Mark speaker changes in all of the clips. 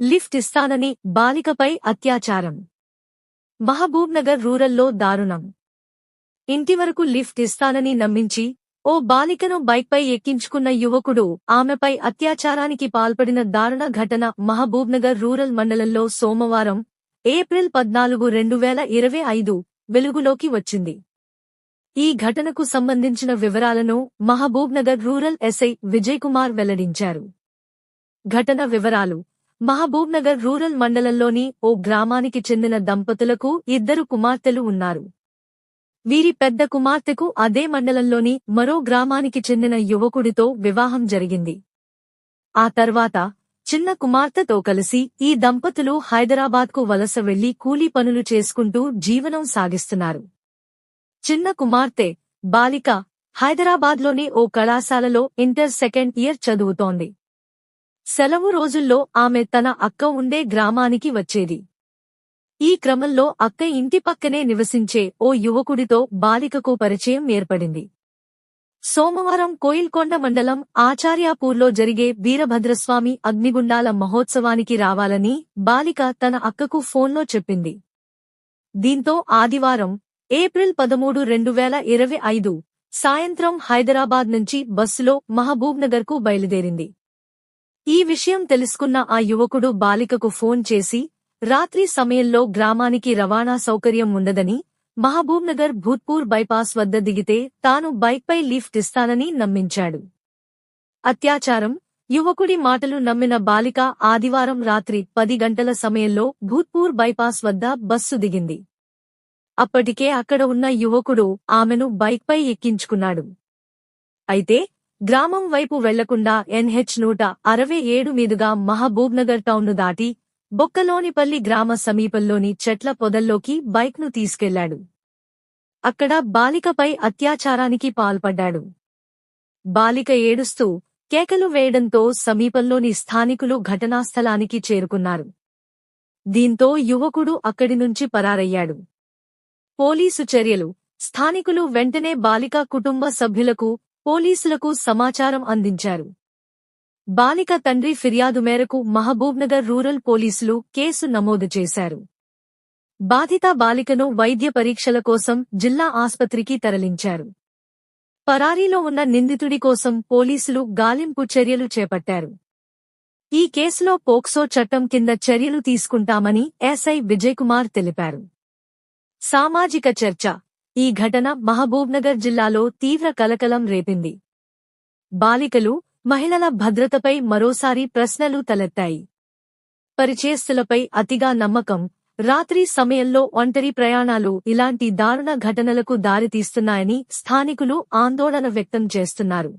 Speaker 1: Lift ఇస్తానని బాలికపై అత్యాచారం. మహబూబ్నగర్ రూరల్లో దారుణం. ఇంటి వరకు లిఫ్ట్ ఇస్తానని నమ్మించి ఓ బాలికను బైక్పై ఎక్కించుకున్న యువకుడు ఆమెపై అత్యాచారానికి పాల్పడిన దారుణ ఘటన మహబూబ్నగర్ రూరల్ మండలంలో సోమవారం ఏప్రిల్ పద్నాలుగు రెండు వేల ఇరవై ఐదు వెలుగులోకి వచ్చింది. ఈ ఘటనకు సంబంధించిన వివరాలను మహబూబ్నగర్ రూరల్ ఎస్ఐ విజయ్ కుమార్ వెల్లడించారు. ఘటన వివరాలు మహబూబ్నగర్ రూరల్ మండలంలోని ఓ గ్రామానికి చెందిన దంపతులకు ఇద్దరు కుమార్తెలు ఉన్నారు. వీరి పెద్ద కుమార్తెకు అదే మండలంలోని మరో గ్రామానికి చెందిన యువకుడితో వివాహం జరిగింది. ఆ తర్వాత చిన్న కుమార్తెతో కలిసి ఈ దంపతులు హైదరాబాద్కు వలస వెళ్ళి కూలీ పనులు చేసుకుంటూ జీవనం సాగిస్తున్నారు. చిన్న కుమార్తె బాలిక హైదరాబాద్లోని ఓ కళాశాలలో ఇంటర్ సెకండ్ ఇయర్ చదువుతోంది. సెలవు రోజుల్లో ఆమె తన అక్క ఉండే గ్రామానికి వచ్చేది. ఈ క్రమంలో అక్క ఇంటి పక్కనే నివసించే ఓ యువకుడితో బాలికకు పరిచయం ఏర్పడింది. సోమవారం కోయిల్కొండ మండలం ఆచార్యాపూర్లో జరిగే వీరభద్రస్వామి అగ్నిగుండాల మహోత్సవానికి రావాలని బాలిక తన అక్కకు ఫోన్లో చెప్పింది. దీంతో ఆదివారం ఏప్రిల్ పదమూడు రెండు వేల ఇరవై ఐదు సాయంత్రం హైదరాబాద్ నుంచి బస్సులో మహబూబ్నగర్కు బయలుదేరింది. ఈ విషయం తెలుసుకున్న ఆ యువకుడు బాలికకు ఫోన్ చేసి రాత్రి సమయంలో గ్రామానికి రవాణా సౌకర్యం ఉండదని మహబూబ్నగర్ భూత్పూర్ బైపాస్ వద్ద దిగితే తాను బైక్పై లిఫ్ట్ ఇస్తానని నమ్మించాడు. అత్యాచారం యువకుడి మాటలు నమ్మిన బాలిక ఆదివారం రాత్రి పది గంటల సమయంలో భూత్పూర్ బైపాస్ వద్ద బస్సు దిగింది. అప్పటికే అక్కడ ఉన్న యువకుడు ఆమెను బైక్పై ఎక్కించుకున్నాడు. అయితే గ్రామం వైపు వెళ్ళకుండా ఎన్హెచ్ నూట అరవై ఏడు మీదుగా మహబూబ్నగర్ టౌన్ను దాటి బొక్కలోనిపల్లి గ్రామ సమీపంలోని చెట్ల పొదల్లోకి బైక్ను తీసుకెళ్ళాడు. అక్కడ బాలికపై అత్యాచారానికి పాల్పడ్డాడు. బాలిక ఏడుస్తూ కేకలు వేయడంతో సమీపంలోని స్థానికులు ఘటనాస్థలానికి చేరుకున్నారు. దీంతో యువకుడు అక్కడి నుంచి పరారయ్యాడు. పోలీసు చర్యలు స్థానికులు వెంటనే బాలిక కుటుంబ సభ్యులకు పోలీసులకు సమాచారం అందించారు. బాలిక తండ్రి ఫిర్యాదు మేరకు మహబూబ్నగర్ రూరల్ పోలీసులు కేసు నమోదు చేశారు. బాధిత బాలికను వైద్య పరీక్షల కోసం జిల్లా ఆస్పత్రికి తరలించారు. పరారీలో ఉన్న నిందితుడి కోసం పోలీసులు గాలింపు చర్యలు చేపట్టారు. ఈ కేసులో పోక్సో చట్టం కింద చర్యలు తీసుకుంటామని ఎస్ఐ విజయకుమార్ తెలిపారు. సామాజిక చర్చ ఈ ఘటన మహబూబ్నగర్ జిల్లాలో తీవ్ర కలకలం రేపింది. బాలికలు మహిళల భద్రతపై మరోసారి ప్రశ్నలు తలెత్తాయి. పరిచేస్తులపై అతిగా నమ్మకం రాత్రి సమయంలో ఒంటరి ప్రయాణాలు ఇలాంటి దారుణ ఘటనలకు దారితీస్తున్నాయని స్థానికులు ఆందోళన వ్యక్తం చేస్తున్నారు.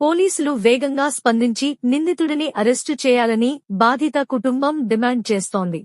Speaker 1: పోలీసులు వేగంగా స్పందించి నిందితుడిని అరెస్టు చేయాలని బాధిత కుటుంబం డిమాండ్ చేస్తోంది.